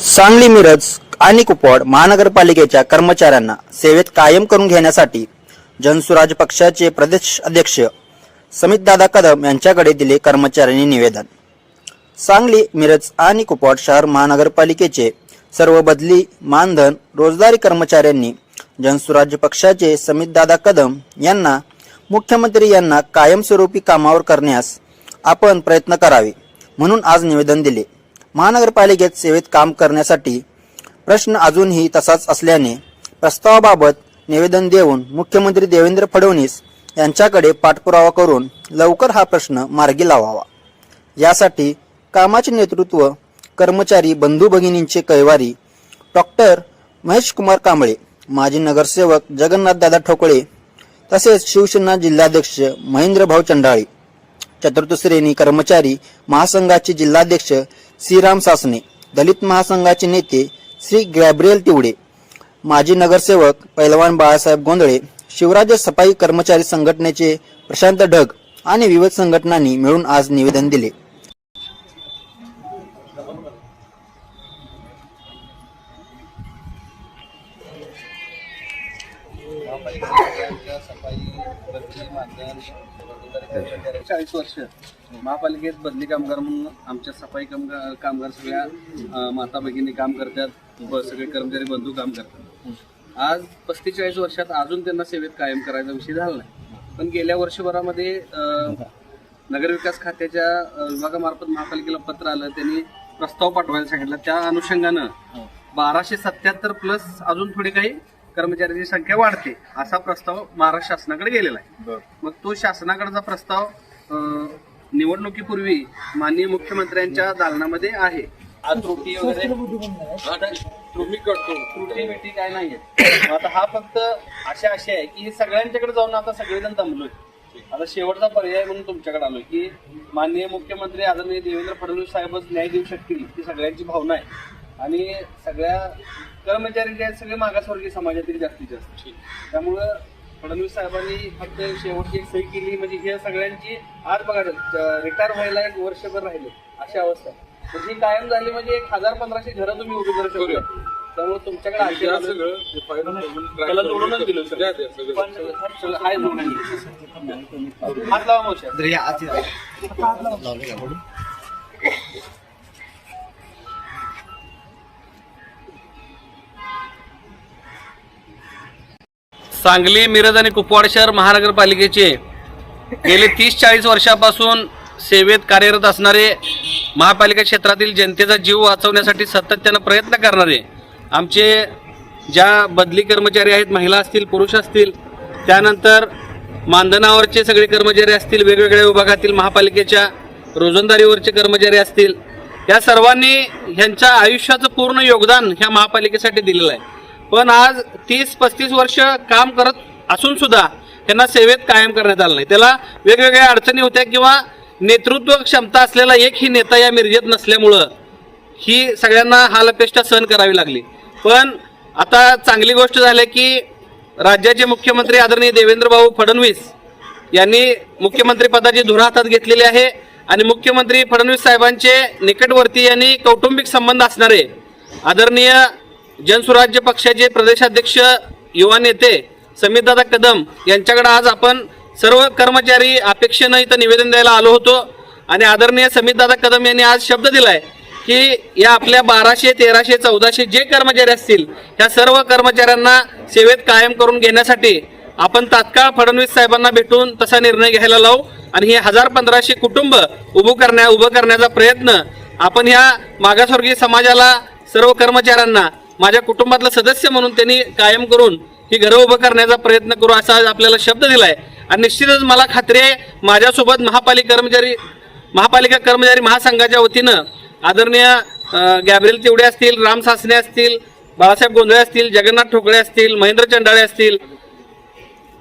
सांगली मिरज आणि कुपवाड महानगरपालिकेच्या कर्मचाऱ्यांना सेवेत कायम करून घेण्यासाठी जनसुराज पक्षाचे प्रदेश अध्यक्ष समितदादा कदम यांच्याकडे दिले कर्मचाऱ्यांनी निवेदन. सांगली मिरज आणि कुपवाड शहर महानगरपालिकेचे सर्व बदली मानधन रोजदारी कर्मचाऱ्यांनी जनसुराज्य पक्षाचे समितदादा कदम यांना मुख्यमंत्री यांना कायमस्वरूपी कामावर करण्यास आपण प्रयत्न करावे म्हणून आज निवेदन दिले. महानगरपालिकेत सेवेत काम करण्यासाठी प्रश्न अजूनही तसाच असल्याने प्रस्तावाबाबत निवेदन देऊन मुख्यमंत्री देवेंद्र फडणवीस यांच्याकडे पाठपुरावा करून लवकर हा प्रश्न मार्गी लावावा. यासाठी कामाचे नेतृत्व कर्मचारी बंधू भगिनींचे कैवारी डॉक्टर महेश कुमार कांबळे माजी नगरसेवक जगन्नाथ दादा ठोकळे तसेच शिवसेना जिल्हाध्यक्ष महेंद्रभाऊ चंडाळी चंडाळे चतुर्थ श्रेणी कर्मचारी महासंघाचे जिल्हाध्यक्ष श्रीराम सासने दलित महासंघाचे नेते श्री गॅब्रियल तिवडे माजी नगरसेवक पैलवान बाळासाहेब गोंधळे शिवराज्य सफाई कर्मचारी संघटनेचे प्रशांत ढग आणि विविध संघटनांनी मिळून आज निवेदन दिले. चाळीस वर्ष. महापालिकेत बदली कामगार म्हणून आमच्या सफाई कामगार कामगार सगळ्या माता भगिनी काम करतात सगळे कर्मचारी बंधू काम करतात. आज पस्तीस चाळीस वर्षात अजून त्यांना सेवेत कायम करायचा विषय झाला नाही. पण गेल्या वर्षभरामध्ये नगरविकास खात्याच्या विभागामार्फत महापालिकेला पत्र आलं त्यांनी प्रस्ताव पाठवायला सांगितला. त्या अनुषंगानं बाराशे सत्याहत्तर प्लस अजून थोडी काही कर्मचाऱ्यांची संख्या वाढते असा प्रस्ताव महाराष्ट्र शासनाकडे गेलेला आहे. मग तो शासनाकडचा प्रस्ताव निवडणुकीपूर्वी माननीय मुख्यमंत्र्यांच्या दालनामध्ये आहे. त्रुटी वगैरे. त्रुटी करतो. त्रुटी बिटी काय नाहीये. आता हा फक्त अशा अशा आहे की हे सगळ्यांच्याकडे जाऊन आता सगळेजण दमलोय. आता शेवटचा पर्याय म्हणून तुमच्याकडे आलोय की माननीय मुख्यमंत्री आदरणीय देवेंद्र फडणवीस साहेबच न्याय देऊ शकतील ही सगळ्यांची भावना आहे. आणि सगळ्या कर्मचारी जे आहेत सगळे मागासवर्गीय समाजातील जास्तीत जास्त त्यामुळं फडणवीस साहेबांनी फक्त शेवटची एक सही केली म्हणजे हे सगळ्यांची आज बघा रिटायर व्हायला एक वर्षभर राहिले अशी अवस्था ही कायम झाली म्हणजे एक हजार पंधराशे घरं तुम्ही उभी करू शकता त्यामुळे तुमच्याकडे आशीर्वाद हात लावा मावशी. सांगली मिरज आणि कुपवाड शहर महानगरपालिकेचे गेले तीस चाळीस वर्षापासून सेवेत कार्यरत असणारे महापालिका क्षेत्रातील जनतेचा जीव वाचवण्यासाठी सातत्यानं प्रयत्न करणारे आमचे ज्या बदली कर्मचारी आहेत महिला असतील पुरुष असतील त्यानंतर मानधनावरचे सगळे कर्मचारी असतील वेगवेगळ्या विभागातील महापालिकेच्या रोजंदारीवरचे कर्मचारी असतील या सर्वांनी ह्यांच्या आयुष्याचं पूर्ण योगदान ह्या महापालिकेसाठी दिलेलं आहे. पण आज तीस पस्तीस वर्ष काम करत असून सुद्धा त्यांना सेवेत कायम करण्यात आलं नाही. त्याला वेगवेगळ्या अडचणी होत्या किंवा नेतृत्व क्षमता असलेला एक ही नेता या मिरजेत नसल्यामुळं ही सगळ्यांना हालअपेष्टा सहन करावी लागली. पण आता चांगली गोष्ट झाली की राज्याचे मुख्यमंत्री आदरणीय देवेंद्र भाऊ फडणवीस यांनी मुख्यमंत्री पदाची धुरा हातात घेतलेली आहे आणि मुख्यमंत्री फडणवीस साहेबांचे निकटवर्ती आणि कौटुंबिक संबंध असणारे आदरणीय जनसुराज्य पक्षाचे प्रदेशाध्यक्ष युवा नेते समीरदादा कदम यांच्याकडे आज आपण सर्व कर्मचारी अपेक्षेनं इथं निवेदन द्यायला आलो होतो. आणि आदरणीय समीरदादा कदम यांनी आज शब्द दिलाय की या आपल्या बाराशे तेराशे चौदाशे जे कर्मचारी असतील ह्या सर्व कर्मचाऱ्यांना सेवेत कायम करून घेण्यासाठी आपण तात्काळ फडणवीस साहेबांना भेटून तसा निर्णय घ्यायला लावू. आणि हे हजार पंधराशे कुटुंब उभं करण्या उभं करण्याचा प्रयत्न आपण ह्या मागासवर्गीय समाजाला सर्व कर्मचाऱ्यांना माझ्या कुटुंबातलं सदस्य म्हणून त्यांनी कायम करून ही घरं उभं करण्याचा प्रयत्न करू असा आज आपल्याला शब्द दिलाय. आणि निश्चितच मला खात्री आहे माझ्यासोबत महापालिका कर्मचारी महापालिका कर्मचारी महासंघाच्या वतीनं आदरणीय गॅब्रिल तिवडे असतील राम सासने असतील बाळासाहेब गोंधळे असतील जगन्नाथ ठोकळे असतील महेंद्र चंडाळे असतील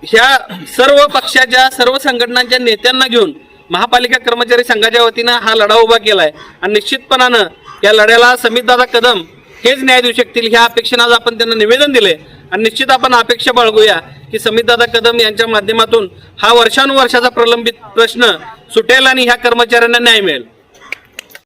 ह्या सर्व पक्षाच्या सर्व संघटनांच्या नेत्यांना घेऊन महापालिका कर्मचारी संघाच्या वतीनं हा लढा उभा केलाय. आणि निश्चितपणानं या लढ्याला समितदादा कदम हेच न्याय देऊ शकतील ह्या अपेक्षेनं आज आपण त्यांना निवेदन दिले आणि निश्चित आपण अपेक्षा बाळगूया की समितदादा कदम यांच्या माध्यमातून हा वर्षानुवर्षाचा प्रलंबित प्रश्न सुटेल आणि ह्या कर्मचाऱ्यांना न्याय मिळेल.